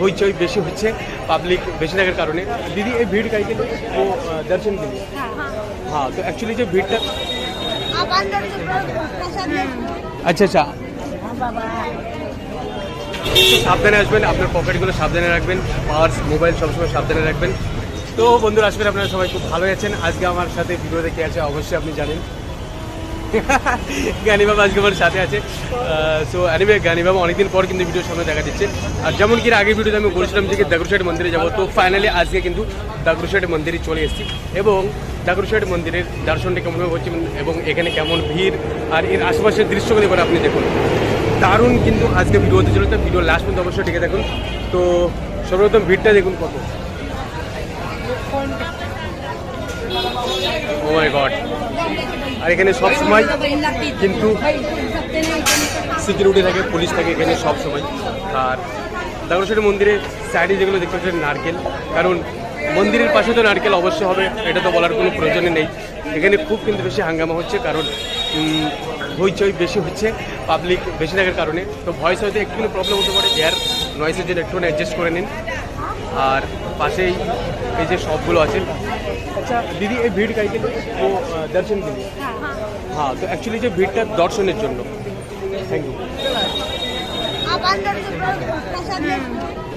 হইচই বেশি হচ্ছে পাবলিক বেশি থাকার কারণে दीदी ये भीड़ का के लिए वो अ, दर्शन के लिए हाँ तो एक्चुअली जो भीड़ था आप अंदर से प्रसाद ले আচ্ছা আচ্ছা একটু সাবধানে আসবেন আপনার পকেটগুলো সাবধানে রাখবেন পার্স মোবাইল সবসময় সাবধানে রাখবেন তো বন্ধুরা আসবেন আপনারা সবাই খুব ভালো আছেন আজকে আমার সাথে ভিডিও দেখে আছে অবশ্যই আপনি জানেন জ্ঞানী আজকে আমার সাথে আছে। সো অ্যানিমে জ্ঞানী বাবা অনেকদিন পর কিন্তু ভিডিওর সামনে দেখা দিচ্ছে। আর যেমন কি আগের ভিডিওতে আমি বলেছিলাম যে দাগরুশেট মন্দিরে যাব, তো ফাইনালি আজকে কিন্তু দাগরুশেট মন্দিরে চলে এসেছি। এবং দাগরুশেট মন্দিরের দর্শনটা কেমন হচ্ছে এবং এখানে কেমন ভিড় আর এর আশেপাশের দৃশ্যগুলো এবার আপনি দেখুন। দারুণ কিন্তু আজকে ভিডিও হতে চলেছে। ভিডিও লাস্ট পর্যন্ত অবশ্যই দেখে দেখুন। তো সর্বপ্রথম ভিড়টা দেখুন কত। ও মাই গড আর এখানে সব সময় কিন্তু সিকিউরিটি থাকে পুলিশ থাকে এখানে সব সময়। আর দাগরসের মন্দিরের সাইডে যেগুলো দেখতে পাচ্ছেন, নারকেল। কারণ মন্দিরের পাশে তো নারকেল অবশ্যই হবে, এটা তো বলার কোনো প্রয়োজনই নেই। এখানে খুব কিন্তু বেশি হাঙ্গামা হচ্ছে, কারণ হইচই বেশি হচ্ছে পাবলিক বেশি থাকার কারণে। তো ভয়েস হয়তো একটুখানি প্রবলেম হতে পারে, এয়ার নয়েসের জন্য একটুখানি অ্যাডজাস্ট করে নিন। আর পাশেই এই যে শপগুলো আছে আচ্ছা দিদি এই ভিড় কাই গেলে ও আহ, দর্শন के लिए হ্যাঁ তো অ্যাকচুয়ালি যে ভিড়টা দর্শনের জন্য থ্যাংক ইউ आप अंदर से प्रसाद ले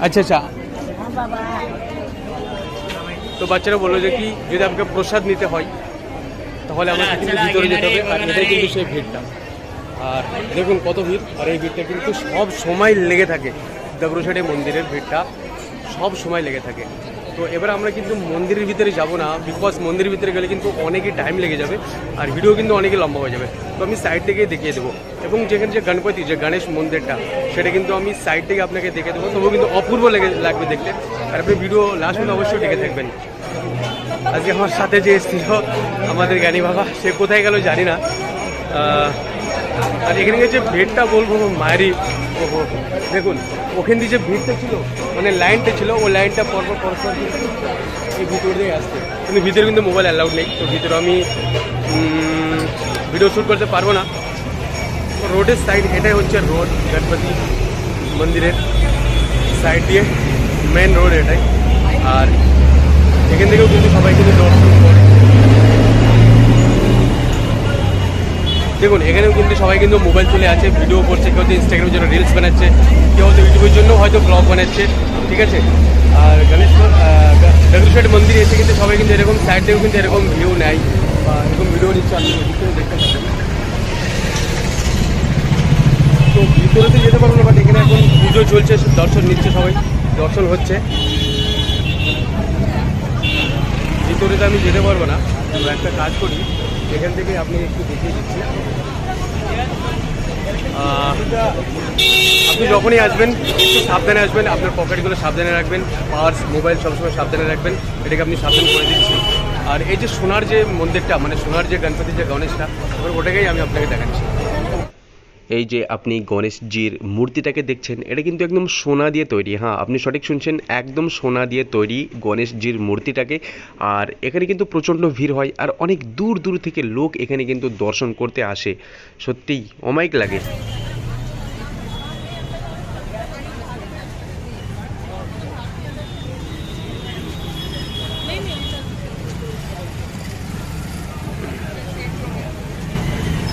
আচ্ছা আচ্ছা তো বাচ্চারা বললো যে কি যদি আমাকে প্রসাদ নিতে হয় তাহলে আমাকে কিন্তু ভিতরে যেতে হবে আর এটাই কিন্তু সেই ভিড়টা আর দেখুন কত ভিড় আর এই ভিড়টা কিন্তু সব সময় লেগে থাকে দাগরুসাইডে মন্দিরের ভিড়টা সব সময় লেগে থাকে তো এবার আমরা কিন্তু মন্দিরের ভিতরে যাব না বিকজ মন্দিরের ভিতরে গেলে কিন্তু অনেকই টাইম লেগে যাবে আর ভিডিও কিন্তু অনেকই লম্বা হয়ে যাবে। তো আমি সাইড থেকে দেখিয়ে দেবো। এবং যেখানে যে গণপতি, যে গণেশ মন্দিরটা, সেটা কিন্তু আমি সাইড থেকে আপনাকে দেখে দেবো। তবুও কিন্তু অপূর্ব লেগে, লাগবে দেখতে। আর আপনি ভিডিও লাস্ট পর্যন্ত অবশ্যই দেখে থাকবেন। আজকে আমার সাথে যে এসেছিল আমাদের জ্ঞানী বাবা, সে কোথায় গেল জানি না। আর এখানে যে ভিড়টা বলব, মায়েরই। ওহো, দেখুন, ওখান দিয়ে যে ভিড়টা ছিল মানে লাইনটা ছিল, ও লাইনটা পরপর পরপর এই ভিতর দিয়ে আসছে। কিন্তু ভিতরে কিন্তু মোবাইল অ্যালাউড নেই, তো ভিতরে আমি ভিডিও শ্যুট করতে পারব না। রোডের সাইড এটাই হচ্ছে রোড গণপতি মন্দিরের সাইড দিয়ে মেন রোড এটাই। আর এখান থেকেও কিন্তু সবাই কিন্তু দর্শন করে। দেখুন, এখানেও কিন্তু সবাই কিন্তু মোবাইল চলে আছে ভিডিও করছে, কেউ হয়তো ইনস্টাগ্রামের জন্য রিলস বানাচ্ছে, কেউ হয়তো ইউটিউবের জন্য হয়তো ব্লগ বানাচ্ছে, ঠিক আছে? আর গণেশ ডগরুশেট মন্দিরে এসে কিন্তু সবাই কিন্তু এরকম সাইড থেকেও কিন্তু এরকম ভিউ নেয়, বা এরকম ভিডিও নিচ্ছে, আপনি দেখতে পাচ্ছেন। তো ভিতরে তো যেতে পারব না বাট এখানে এখন পুজো চলছে দর্শন নিচ্ছে সবাই, দর্শন হচ্ছে। ভিতরে তো আমি যেতে পারব না একটা কাজ করি। এখান থেকে আপনি একটু দেখিয়ে দিচ্ছি। আপনি যখনই আসবেন, একটু সাবধানে আসবেন, আপনার পকেটগুলো সাবধানে রাখবেন, পার্স, মোবাইল সবসময় সাবধানে রাখবেন, এটাকে আপনি সাবধান করে দিচ্ছি। আর এই যে সোনার যে মন্দিরটা মানে সোনার যে গণপতি যে গণেশটা ওটাকেই আমি আপনাকে দেখাচ্ছি। এই যে আপনি গণেশজির মূর্তিটাকে দেখছেন, এটা কিন্তু একদম সোনা দিয়ে তৈরি। হ্যাঁ আপনি সঠিক শুনছেন, একদম সোনা দিয়ে তৈরি গণেশজির মূর্তিটাকে। আর এখানে কিন্তু প্রচণ্ড ভিড় হয় আর অনেক দূর দূর থেকে লোক এখানে কিন্তু দর্শন করতে আসে। সত্যিই অমায়িক লাগে।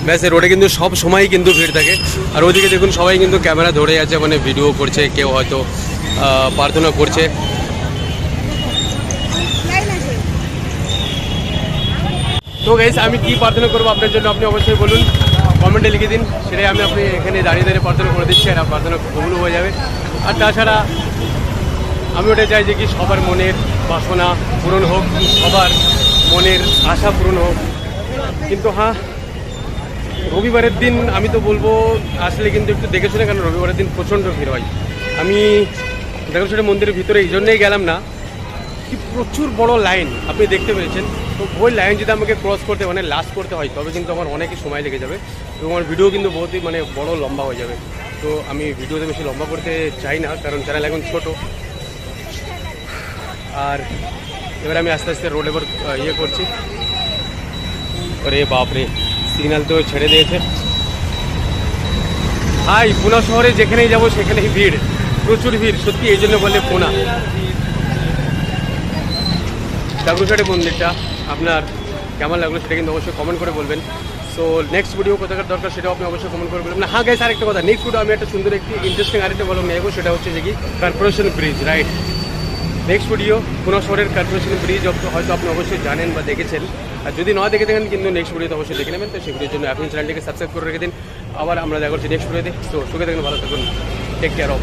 ব্যাস রোডে কিন্তু সব সময়ই কিন্তু ভিড় থাকে। আর ওদিকে দেখুন, সবাই কিন্তু ক্যামেরা ধরে আছে মানে ভিডিও করছে, কেউ হয়তো প্রার্থনা করছে। তো গাইস আমি কি প্রার্থনা করব আপনার জন্য? আপনি অবশ্যই বলুন কমেন্টে লিখে দিন। সেটাই আমি আপনি এখানে দাঁড়িয়ে দাঁড়িয়ে প্রার্থনা করে দিচ্ছি, আর প্রার্থনা কবুল হয়ে যাবে। আর তাছাড়া, আমি ওটা চাই যে কি সবার মনের বাসনা পূরণ হোক, সবার মনের আশা পূরণ হোক। কিন্তু হ্যাঁ রবিবারের দিন আমি তো বলব, আসলে কিন্তু একটু দেখে শুনে, কারণ রবিবারের দিন প্রচণ্ড ভিড় হয়। আমি দেখো সেটা মন্দিরের ভিতরে এই জন্যই গেলাম না, কি প্রচুর বড় লাইন, আপনি দেখতে পেয়েছেন তো ওই লাইন যদি আমাকে ক্রস করতে মানে লাস্ট করতে হয়, তবে কিন্তু আমার অনেকই সময় লেগে যাবে এবং আমার ভিডিও কিন্তু বহুতই মানে বড় লম্বা হয়ে যাবে। তো আমি ভিডিওতে বেশি লম্বা করতে চাই না, কারণ চ্যানেল এখন ছোট। আর এবার আমি আস্তে আস্তে রোড এবার ইয়ে করছি। আরে বাপরে। সিগন্যাল তো ছেড়ে দিয়েছে। হাই পুনা শহরে যেখানেই যাব, সেখানেই ভিড়। প্রচুর ভিড়, সত্যি এই জন্য বলে পোনা। ডাবরুঘাটে মন্দিরটা আপনার কেমন লাগল সেটা কিন্তু অবশ্যই কমেন্ট করে বলবেন। সো নেক্সট ভিডিও কোথাকার দরকার সেটাও আপনি অবশ্যই কমেন্ট করে বলবেন। হ্যাঁ গাইস আরেকটা কথা নেক্সট ভিডিও আমি একটা সুন্দর একটি ইন্টারেস্টিং আরেকটা বললাম নেব সেটা হচ্ছে যে কি corporation bridge right next video কোনো শহরের কর্পোরেশন ব্রিজ হয়তো আপনি অবশ্যই জানেন বা দেখেছেন। আর যদি না দেখে থাকেন, কিন্তু নেক্সট ভিডিওতে অবশ্যই দেখে নেবেন। তো সেই ভিডিওর জন্য এখন চ্যানেলটিকে সাবস্ক্রাইব করে রেখে দিন। আবার আমরা দেখা করছি নেক্সট ভিডিওতে তো। সুখে থাকুন ভালো থাকুন টেক কেয়ার অফ